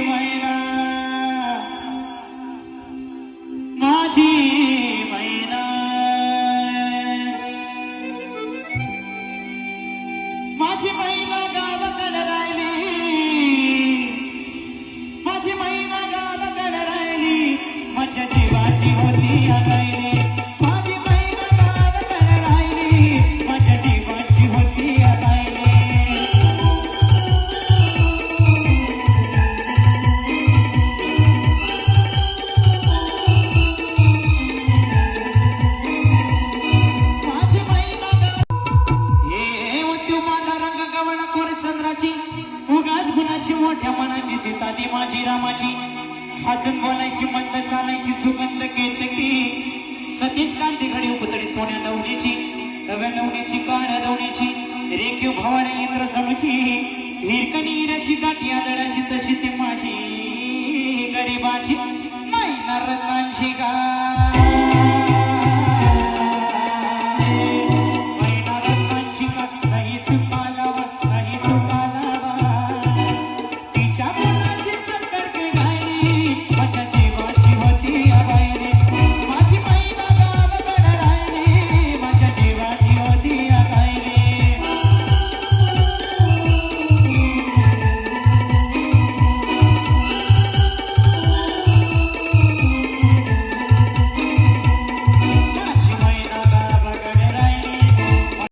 मैना। माझी मैना। मोठ्या मनाची सीता ती माझी रामाची. हसून बोलायची मंद चालायची सुगंध केतकी सतीश कांती घडी पुतळी सोन्या दवण्याची तव्या दवण्याची काळ्या दवण्याची रेखीव भवाने इंद्र समची. हिरकनीराची काठी आदळाची तशी ती माझी. गरीबाची नाही ना रत्नांची गा